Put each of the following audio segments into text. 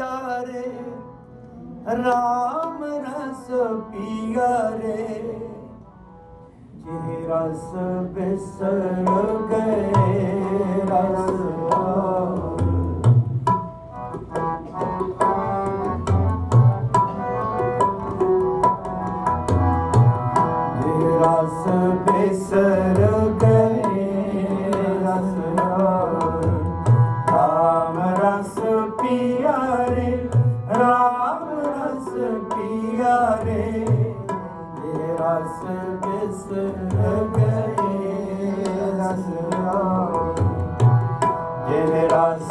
ਪਿਆ ਰੇ ਰਾਮ ਰਸ ਪਿਆ ਰੇ ਜੇ ਰਸ ਬਿਸਰ ਗਏ ਰਸ ਆ ਰਸ ਜੇ ਰਸ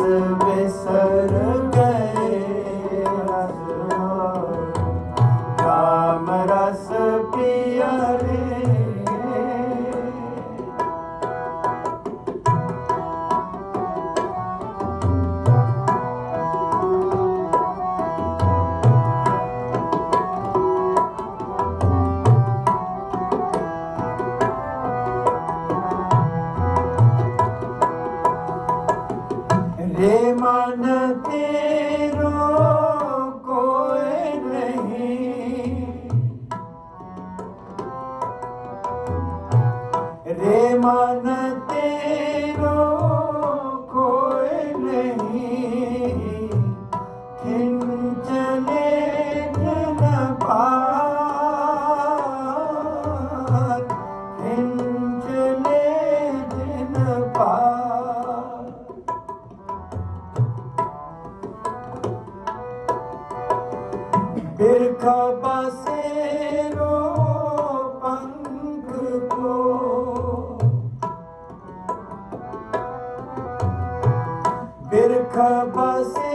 her.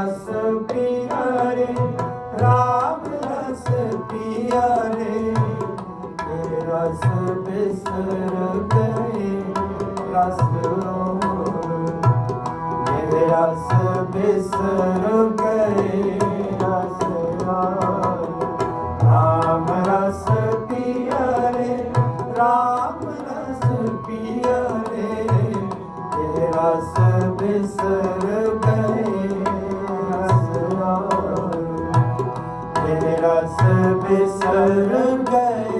ਰਸ ਪੀਆ ਰੇ ਰਾਮ ਰਸ ਪੀਆ ਰੇ ਰਸ ਬਿਸਰ ਕਰੇ ਰਸ ਮੇਰੇ ਰਸ ਬਿਸਰ ਕਰੇ ਰਸ ਰਾਮ ਰਸ ਰਸ ਬਿਸਰ ਗਏ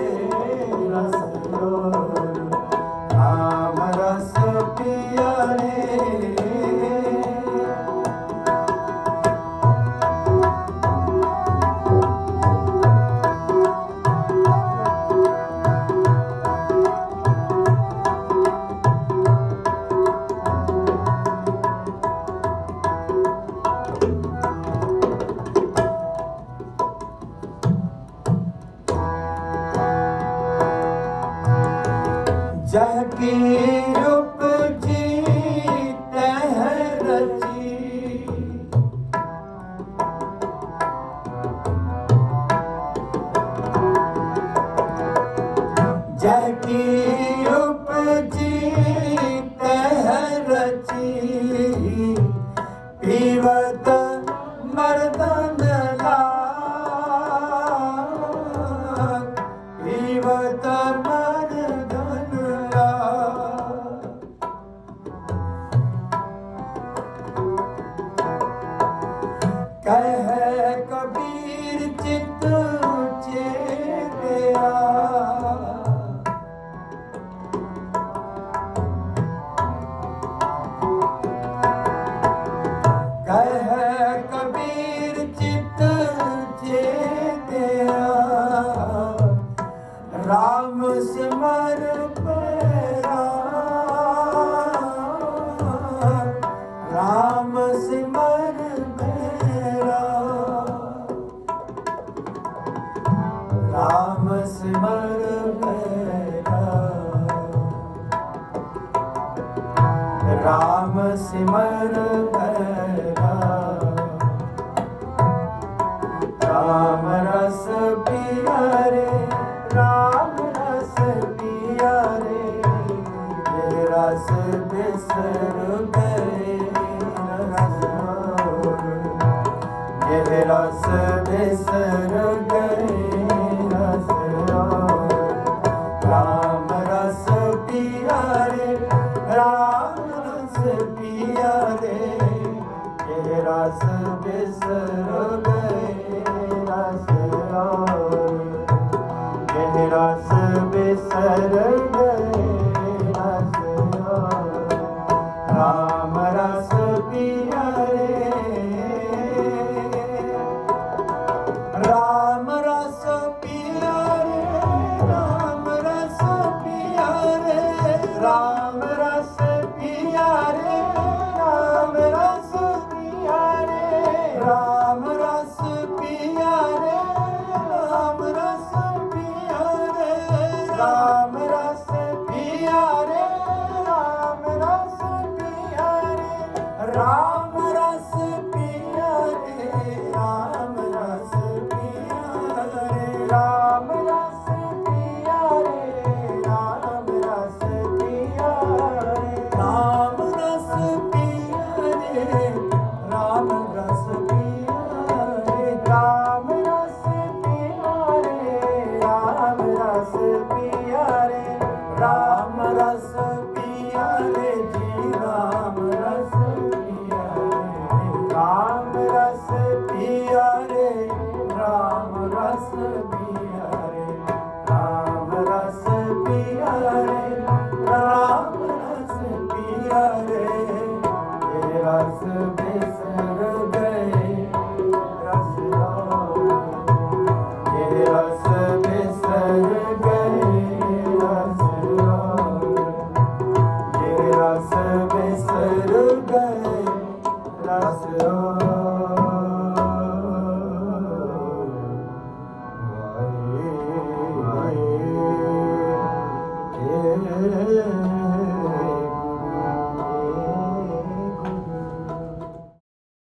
Marabandala रस बिसर गए रस ਰਸ ਬਿਸਰ ਗਏ ਰਸਿਆ ਰਾਮ ਰਸ ਪਿਆ ਰੇ ਰਾਮ ਰਸ ਪਿਆ ਰੇ ਰਾਮ ਰਸ ਪਿਆ ਰੇ ਰਾਮ